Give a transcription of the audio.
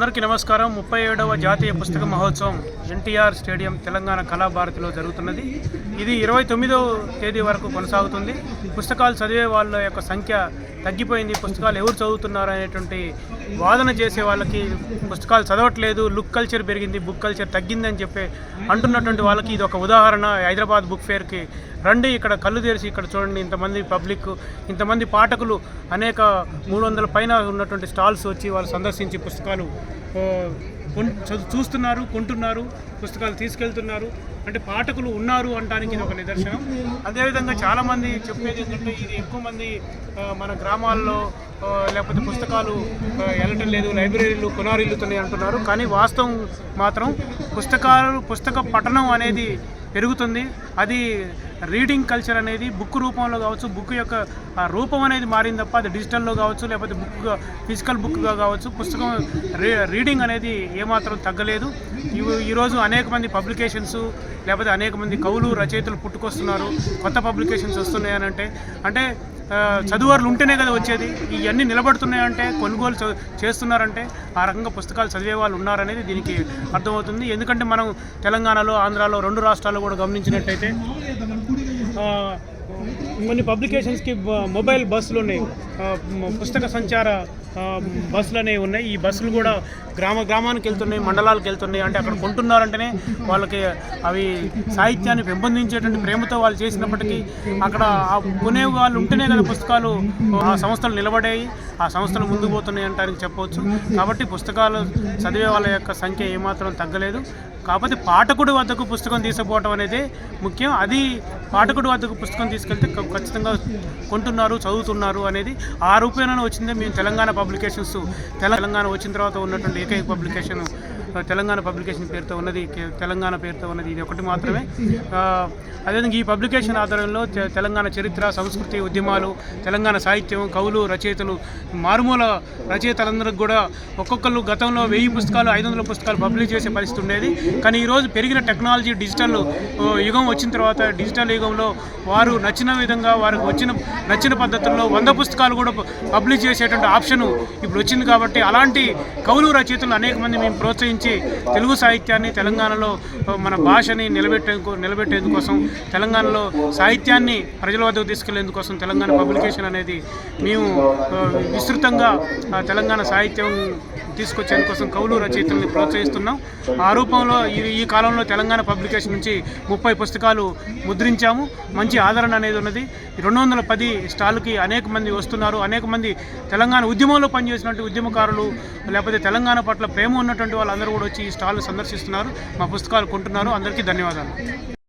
అందరికీ నమస్కారం. ముప్పై ఏడవ జాతీయ పుస్తక మహోత్సవం ఎన్టీఆర్ స్టేడియం తెలంగాణ కళాభారతిలో జరుగుతున్నది. ఇది ఇరవై తొమ్మిదవ తేదీ వరకు కొనసాగుతుంది. పుస్తకాలు చదివే వాళ్ళ యొక్క సంఖ్య తగ్గిపోయింది. పుస్తకాలు ఎవరు చదువుతున్నారు అనేటువంటి వాదన చేసే వాళ్ళకి పుస్తకాలు చదవట్లేదు. లుక్ కల్చర్ పెరిగింది బుక్ కల్చర్ తగ్గిందని చెప్పి అంటున్నటువంటి వాళ్ళకి ఇది ఒక ఉదాహరణ. హైదరాబాద్ బుక్ ఫేర్కి రండి ఇక్కడ కళ్ళు తెరిచి ఇక్కడ చూడండి. ఇంతమంది పబ్లిక్ ఇంతమంది పాఠకులు అనేక మూడు వందల పైన ఉన్నటువంటి స్టాల్స్ వచ్చి వాళ్ళు సందర్శించి పుస్తకాలు చూస్తున్నారు కొంటున్నారు పుస్తకాలు తీసుకెళ్తున్నారు అంటే పాఠకులు ఉన్నారు అనడానికి ఇది ఒక నిదర్శనం. అదేవిధంగా చాలామంది చెప్పేది ఏంటంటే ఇది ఎక్కువ మంది మన గ్రామాల్లో లేకపోతే పుస్తకాలు వెళ్ళటం లేదు లైబ్రరీలు కొనారిల్లుతున్నాయి అంటున్నారు. కానీ వాస్తవం మాత్రం పుస్తకాలు పుస్తక పఠనం అనేది పెరుగుతుంది. అది రీడింగ్ కల్చర్ అనేది బుక్ రూపంలో కావచ్చు బుక్ యొక్క రూపం అనేది మారింది తప్ప అది డిజిటల్లో కావచ్చు లేకపోతే బుక్ ఫిజికల్ బుక్గా కావచ్చు పుస్తకం రీ రీడింగ్ అనేది ఏమాత్రం తగ్గలేదు. ఈరోజు అనేక మంది పబ్లికేషన్స్ లేకపోతే అనేక మంది కవులు రచయితలు పుట్టుకొస్తున్నారు. కొత్త పబ్లికేషన్స్ వస్తున్నాయని అంటే అంటే చదువర్లు ఉంటేనే కదా వచ్చేది. ఇవన్నీ నిలబడుతున్నాయంటే కొనుగోలు చే- చేస్తున్నారంటే ఆ రకంగా పుస్తకాలు చదివే వాళ్ళు ఉన్నారనేది దీనికి అర్థమవుతుంది. ఎందుకంటే మనం తెలంగాణలో ఆంధ్రాలో రెండు రాష్ట్రాల్లో కూడా గమనించినట్టయితే కొన్ని పబ్లికేషన్స్కి మొబైల్ బస్సులు ఉన్నాయి పుస్తక సంచార బస్సులు అనేవి ఉన్నాయి. ఈ బస్సులు కూడా గ్రామ గ్రామానికి వెళ్తున్నాయి మండలాలకు వెళ్తున్నాయి. అంటే అక్కడ కొంటున్నారంటేనే వాళ్ళకి అవి సాహిత్యాన్ని పెంపొందించేటువంటి ప్రేమతో వాళ్ళు చేసినప్పటికీ అక్కడ కొనే వాళ్ళు ఉంటేనే కదా పుస్తకాలు ఆ సంస్థలు నిలబడాయి ఆ సంస్థలు ముందుకు పోతున్నాయి అంటానికి చెప్పవచ్చు కాబట్టి పుస్తకాలు చదివే వాళ్ళ యొక్క సంఖ్య ఏమాత్రం తగ్గలేదు. కాకపోతే పాఠకుడి వద్దకు పుస్తకం తీసుకుపోవటం అనేది ముఖ్యం. అది పాఠకుడు వద్దకు పుస్తకం తీసుకెళ్తే ఖచ్చితంగా కొంటున్నారు చదువుతున్నారు అనేది ఆ రూపేణను వచ్చిందే. మేము తెలంగాణ పబ్లికేషన్స్ తెలంగాణ వచ్చిన తర్వాత ఉన్నటువంటి ఏకైక పబ్లికేషన్ తెలంగాణ పబ్లికేషన్ పేరుతో ఉన్నది తెలంగాణ పేరుతో ఉన్నది ఇది ఒకటి మాత్రమే. అదేవిధంగా ఈ పబ్లికేషన్ ఆధారంలో తె- తెలంగాణ చరిత్ర సంస్కృతి ఉద్యమాలు తెలంగాణ సాహిత్యం కవులు రచయితలు మారుమూల రచయితలందరికి కూడా ఒక్కొక్కరు గతంలో వెయ్యి పుస్తకాలు ఐదు వందల పుస్తకాలు పబ్లిష్ చేసే పరిస్థితి ఉండేది. కానీ ఈరోజు పెరిగిన టెక్నాలజీ డిజిటల్ యుగం వచ్చిన తర్వాత డిజిటల్ యుగంలో వారు నచ్చిన విధంగా వారికి వచ్చిన నచ్చిన పద్ధతుల్లో వంద పుస్తకాలు కూడా పబ్లిష్ చేసేటువంటి ఆప్షన్ ఇప్పుడు వచ్చింది కాబట్టి అలాంటి కవులు రచయితలు అనేక మంది మేము ప్రోత్సహించి. తెలుగు సాహిత్యాన్ని తెలంగాణలో మన భాషని నిలబెట్టేందుకు నిలబెట్టేందుకోసం తెలంగాణలో సాహిత్యాన్ని ప్రజల వద్దకు తీసుకెళ్ళేందుకోసం తెలంగాణ పబ్లికేషన్ అనేది మేము విస్తృతంగా తెలంగాణ సాహిత్యం తీసుకొచ్చేందుకోసం కవులు రచయితల్ని ప్రోత్సహిస్తున్నాం. ఆ రూపంలో ఈ ఈ కాలంలో తెలంగాణ పబ్లికేషన్ నుంచి ముప్పై పుస్తకాలు ముద్రించాము. మంచి ఆదరణ అనేది ఉన్నది. రెండు వందల పది స్టాల్కి అనేక మంది వస్తున్నారు. అనేక మంది తెలంగాణ ఉద్యమంలో పనిచేసినటువంటి ఉద్యమకారులు లేకపోతే తెలంగాణ పట్ల ప్రేమ ఉన్నటువంటి వాళ్ళందరూ కూడా వచ్చి ఈ స్టాల్ సందర్శిస్తున్నారు. మా పుస్తకాలు కొంటున్నారు. అందరికీ ధన్యవాదాలు.